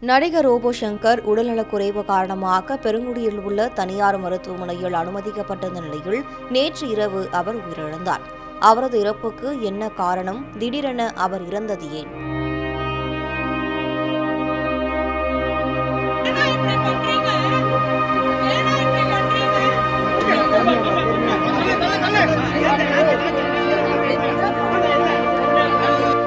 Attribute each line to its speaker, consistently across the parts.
Speaker 1: நடிகர் ரோபோ சங்கர் உடல்நலக்குறைவு காரணமாக பெருங்குடியில் உள்ள தனியார் மருத்துவமனையில் அனுமதிக்கப்பட்டிருந்த நிலையில் நேற்று இரவு அவர் உயிரிழந்தார். அவரது இறப்புக்கு என்ன காரணம்? திடீரென அவர் இறந்தது ஏன்?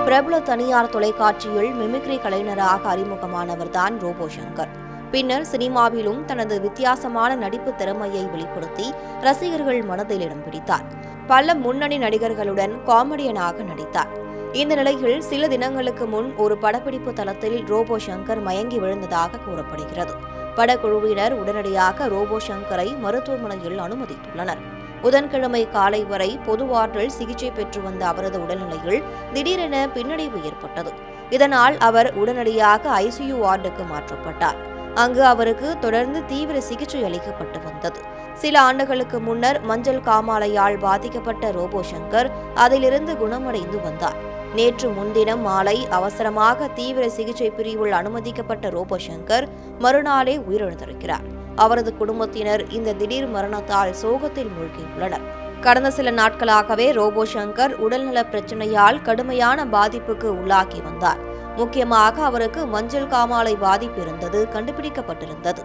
Speaker 1: பிரபல தனியார் தொலைக்காட்சியில் மிமிக்ரி கலைஞராக அறிமுகமானவர்தான் ரோபோ சங்கர். பின்னர் சினிமாவிலும் தனது வித்தியாசமான நடிப்பு திறமையை வெளிப்படுத்தி ரசிகர்கள் மனதில் இடம் பிடித்தார். பல முன்னணி நடிகர்களுடன் காமெடியனாக நடித்தார். இந்த நிலையில் சில தினங்களுக்கு முன் ஒரு படப்பிடிப்பு தளத்தில் ரோபோ சங்கர் மயங்கி விழுந்ததாக கூறப்படுகிறது. படக்குழுவினர் உடனடியாக ரோபோ சங்கரை மருத்துவமனையில் அனுமதித்துள்ளனர். புதன்கிழமை காலை வரை பொது வார்டில் சிகிச்சை பெற்று வந்த அவரது உடல்நிலையில் திடீரென பின்னடைவு ஏற்பட்டது. இதனால் அவர் உடனடியாக ஐசியு வார்டுக்கு மாற்றப்பட்டார். அங்கு அவருக்கு தொடர்ந்து தீவிர சிகிச்சை அளிக்கப்பட்டு வந்தது. சில ஆண்டுகளுக்கு முன்னர் மஞ்சள் காமாலையால் பாதிக்கப்பட்ட ரோபோ சங்கர் அதிலிருந்து குணமடைந்து வந்தார். நேற்று முன்தினம் மாலை அவசரமாக தீவிர சிகிச்சை பிரிவில் அனுமதிக்கப்பட்ட ரோபோ சங்கர் மறுநாளே உயிரிழந்திருக்கிறார். அவரது குடும்பத்தினர் இந்த திடீர் மரணத்தால் சோகத்தில் மூழ்கியுள்ளனர். கடந்த சில நாட்களாகவே ரோபோ சங்கர் உடல்நல பிரச்சனையால் கடுமையான பாதிப்புக்கு உள்ளாகி வந்தார். முக்கியமாக அவருக்கு மஞ்சள் காமாலை பாதிப்பு இருந்தது கண்டுபிடிக்கப்பட்டிருந்தது.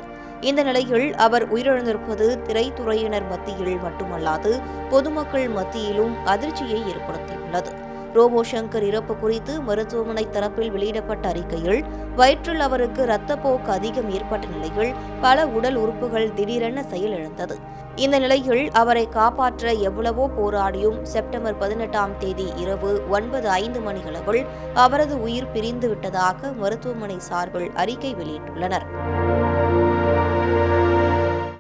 Speaker 1: இந்த நிலையில் அவர் உயிரிழந்திருப்பது திரைத்துறையினர் மத்தியில் மட்டுமல்லாது பொதுமக்கள் மத்தியிலும் அதிர்ச்சியை ஏற்படுத்தியுள்ளது. ரோபோ சங்கர் இறப்பு குறித்து மருத்துவமனை தரப்பில் வெளியிடப்பட்ட அறிக்கையில் வயிற்றில் அவருக்கு இரத்தப்போக்கு அதிகம் ஏற்பட்ட நிலையில் பல உடல் உறுப்புகள் திடீரென செயலிழந்தது. இந்த நிலையில் அவரை காப்பாற்ற எவ்வளவோ போராடியும் செப்டம்பர் பதினெட்டாம் தேதி இரவு ஒன்பது ஐந்து மணிகளவில் அவரது உயிர் பிரிந்து விட்டதாக மருத்துவமனை சார்பில் அறிக்கை வெளியிட்டுள்ளனர்.